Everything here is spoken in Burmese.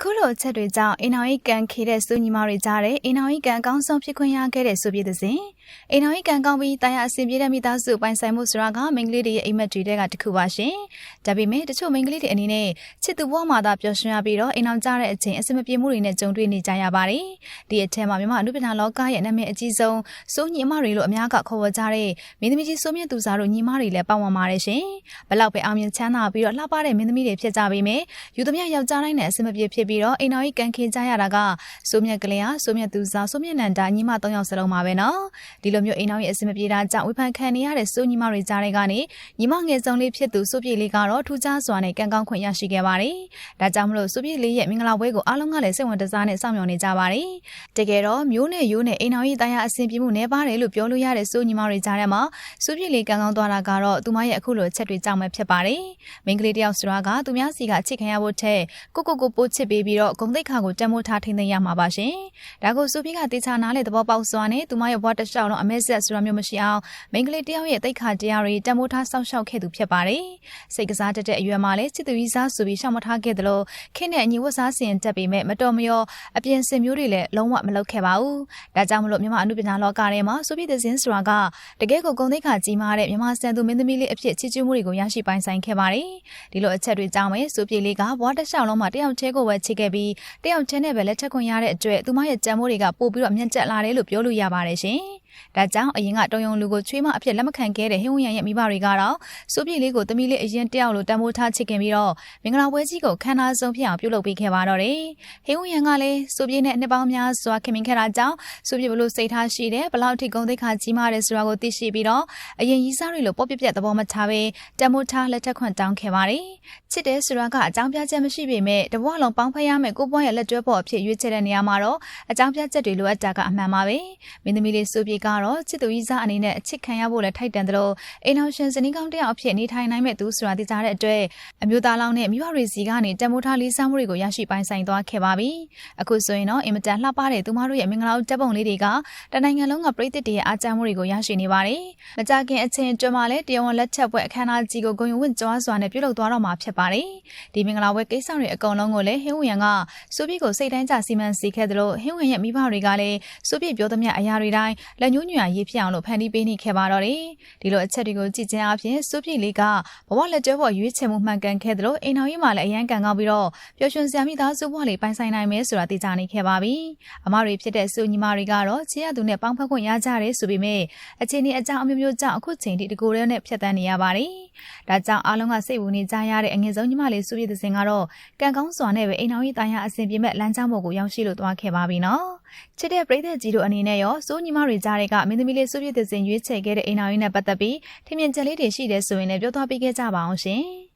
အခုလိုအချက်တွေကြောင့်အိမ်တော်ကြီးကန်ခေတဲ့စူညီမတွေကြားတဲ့အိမ်တော်ကြီးကန်အကောင်းဆုံးဖြစ်ခွင့်ရခဲ့တဲ့ဆိုပြတဲ့စဉ်အိမ်တော်ကြီးကန်ကောင်းပြီးတရားအဆင်ပြေတဲ့မိသားစုပိုင်ဆိုင်မှုဆိုတာကမိန်းကလေးတွေရဲ့အိမ်မက်တွေကတခုပါရှင်။ဒါပေမဲ့တချို့မိန်းကလေးတွေအနေနဲ့ချစ်သူဘဝမှာသာပျော်ရွှင်ရပြီးတော့အိမ်တော်ကြတဲ့အချိန်အဆင်မပြေမှုတွေနဲ့ကြုံတွေ့နေကြရပါတယ်။ဒီအထက်မှာမြန်မာအနုပညာလောကရဲ့နာမည်အကြီးဆုံးစိုးညီမတွေလို့အများကခေါ်ဝေါ်ကြတဲ့မင်းသမီးကြီးစိုးမြတ်သူစားတို့ညီမတွေလည်းပါဝင်ပါတယ်ရှင်။ဘလောက်ပဲအောင်မြင်ချမ်းသာပြီးတော့လှပတဲ့မင်းသမီးတွေဖြစ်ကြပေမဲ့ယူသမျှယောက်ျားတိုင်းနဲ့အဆင်မပြေဖြစ်ပြီးတော့အိမ်တော်ကြီးကန်ခင်ကြရတာကစိုးမြတ်ကလေးဟာစိုးမြတ်သူစားစိုးမြတ်နန္ဒာညီမ၃ယောက်စလုံးပါပဲနော်ဒီလိုမျိုးအိမ်တော်ကြီးအဆင်မပြေတာကြောင့်ဝေဖန်ခံနေရတဲ့စိုးညီမတွေကြားထဲကနေညီမငယ်ဆုံးလေးဖြစ်သူစိုးပြေလေးကတော့ထူးခြားစွာနဲ့ကန်ကောင်းခွင့်ရရှိခဲ့ပါတယ်ဒါကြောင့်မလို့စိုးပြေလေးရဲ့မင်္ဂလာပွဲကိုအားလုံးကလည်းစိတ်ဝင်စားနဲ့စောင့်မျှော်နေကြပါတယ်တကယ်တော့မျိုးနဲ့ရိုးနဲ့အိမ်တော်ကြီးတရားအဆင်ပြေမှုနည်းပါတယ်လို့ပြောလို့ရတဲ့စိုးညီမတွေကြားထဲမှာစိုးပြေလေးကန်ကောင်းသွားတာကတော့သူမရဲ့အခုလိုအချက်တွေကြောင့်ပဲဖြစ်ပါတယ်မိန်းကလေးတယောက်ဆိုတာကသူများစီကချစ်ခံရဖို့ထက်ကိုကိုကိုပိုးချစ်ပေးပြီးတော့ဂုံတိတ်ခါကိုတတ်မိုးထားထိန်းသိမ်းရမှာပါရှင်။ဒါကိုစူဖီကတေချာနားလေသဘောပေါက်စွာနဲ့သူမရဲ့ဘဝတစ်လျှောက်လုံးအမဲဆက်ဆိုတာမျိုးမရှိအောင်မိန်းကလေးတယောက်ရဲ့တိတ်ခါတရားတွေတတ်မိုးထားစောင့်ရှောက်ခဲ့သူဖြစ်ပါတယ်။စိတ်ကစားတတ်တဲ့အရွယ်မှာလည်းချစ်သူကြီးစားဆိုပြီးရှောင်မထားခဲ့သလိုခင်းနဲ့အညီဝတ်စားစင်တက်ပေမဲ့မတော်မရောအပြင်စင်မျိုးတွေလည်းလုံးဝမလုပ်ခဲ့ပါဘူး။ဒါကြောင့်မလို့မြန်မာအနုပညာလောကထဲမှာစူဖီသဇင်းဆိုတာကတကယ်ကိုဂုံတိတ်ခါကြီးမားတဲ့မြန်မာစံသူမင်းသမီးလေးအဖြစ်ချစ်ကျူးမှုတွေကိုရရှိပိုင်ဆိုင်ခဲ့ပါတယ်။ဒီလိုအချက်တွေကြောင့်ပဲစူပြေလေးကဘဝတစ်လျှောက်လုံးမှာတယောက်တည်းကိုပဲချစ်ခဲ့ပြီးတယောက်ချင်းနဲ့ပဲလက်ထက်ခွင့်ရတဲ့အတွက်သူမရဲ့ကြံမိုးတွေကပို့ပြီးတော့မြင့်ကျက်လာတယ်လို့ပြောလို့ရပါတယ်ရှင်။ ဒါကြောင့်အရင်ကတုံယုံလူကိုချွေးမအဖြစ်လက်မခံခဲ့တဲ့ဟင်းဝရံရဲ့မိဘတွေကတော့စိုးပြေလေးကိုတမီးလေးအရင်တယောက်လိုတန်ဖိုးထားချစ်ခင်ပြီးတော့မင်္ဂလာပွဲကြီးကိုခမ်းနားဆုံးဖြစ်အောင်ပြုလုပ်ပေးခဲ့ပါတော့တယ်။ဟင်းဝရံကလည်းစိုးပြေနဲ့နှစ်ပေါင်းများစွာခင်မင်ခဲ့တာကြောင့်စိုးပြေဘလို့စိတ်ထားရှိတယ်ဘလောက်ထိဂုံသိက္ခာကြီးမားတယ်ဆိုတာကိုသိရှိပြီးတော့အရင်ရီးစားတွေလိုပေါ့ပြပြသဘောမချပဲတန်ဖိုးထားလက်ထက်ခွင့်တောင်းခဲ့ပါတယ်။ချစ်တယ်ဆိုတာကအကြောင်းပြချက်မရှိပေမဲ့တဘွားလုံးပေါင်းဖက်ရမယ်ကိုပွားရဲ့လက်တွဲပေါ်အဖြစ်ရွေးချယ်တဲ့နေရာမှာတော့အကြောင်းပြချက်တွေလိုအပ်တာကအမှန်ပါပဲ။မင်းသမီးလေးစိုးပြေကတော့ချစ်သူကြီးစားအနေနဲ့အချစ်ခံရဖို့လည်းထိုက်တန်တယ်လို့အိမ်အောင်ရှင်ဇနီးကောင်းတယောက်အဖြစ်နေထိုင်နိုင်မဲ့သူဆိုတာသိကြတဲ့အတွက်အမျိုးသားလောင်းနဲ့မိဘတွေစီကနေတမိုးထားလေးစားမှုတွေကိုရရှိပိုင်ဆိုင်သွားခဲ့ပါပြီ။အခုဆိုရင်တော့အင်မတန်လှပတဲ့သူမတို့ရဲ့မင်္ဂလာတပ်ပုံလေးတွေကတနိုင်ငံလုံးကပြည်သက်တွေရဲ့အားကျမှုတွေကိုရရှိနေပါတယ်။မကြခင်အချိန်အတွင်းမှာလည်းတရားဝင်လက်ချက်ပွဲအခမ်းအနားကြီးကိုဂုဏ်ယူဝင့်ကြွားစွာနဲ့ပြုလုပ်သွားတော့မှာဖြစ်ပါတယ်။ဒီမင်္ဂလာပွဲကိစ္စတွေအကုန်လုံးကိုလည်းဟင်းဝင်ကစူပြည့်ကိုစိတ်တိုင်းကြစီမံစီခဲ့သလိုဟင်းဝင်ရဲ့မိဘတွေကလည်းစူပြည့်ပြောသမျှအရာတွေတိုင်းလက်ညှိုးညွှန်ရေးဖြစ်အောင်လို့ဖန်တီးပေးနေခဲ့ပါတော့တယ်။ဒီလိုအချက်တွေကိုကြည့်ခြင်းအပြင်စူပြည့်လေးကဘဝလက်ကျဲဖို့ရွေးချယ်မှုမှန်ကန်ခဲ့သလိုအိမ်တော်ကြီးမှလည်းအရန်ကန်ကောင်းပြီးတော့ပျော်ရွှင်စရာမိသားစုဘဝလေးပိုင်ဆိုင်နိုင်မယ်ဆိုတာသိကြနေခဲ့ပါပြီ။အမတွေဖြစ်တဲ့စူညီမတွေကတော့ချစ်ရသူနဲ့ပေါင်းဖက်ခွင့်ရကြတယ်ဆိုပေမဲ့အချိန်ဒီအကြောင်းအမျိုးမျိုးကြောင့်အခုချိန်ထိတကူရဲနဲ့ဖြတ်တန်းနေရပါတယ်။ဒါကြောင့်အားလုံးကစိတ်ဝင်နေကြရတဲ့အငယ်ဆုံးညီမလေးစူပြည့်သစင်ကတော့ကံကောင်းစွာနဲ့ပဲအိမ်တော်ကြီးတိုင်းရအဆင်ပြေမဲ့လမ်းကြောင်းပေါ်ကိုရောက်ရှိလို့သွားခဲ့ပါပြီနော်။ ချစ်တဲ့ပရိသတ်ကြီးတို့အနေနဲ့ရောစိုးညီမတွေကြားတဲ့ကမင်းသမီးလေးစူပြည့်သစင်ရွေးချယ်ခဲ့တဲ့အိမ်တော်ကြီးနဲ့ပတ်သက်ပြီးထင်မြင်ချက်လေးတွေရှိတယ်ဆိုရင်လည်းပြောသွားပေးခဲ့ကြပါအောင်ရှင်။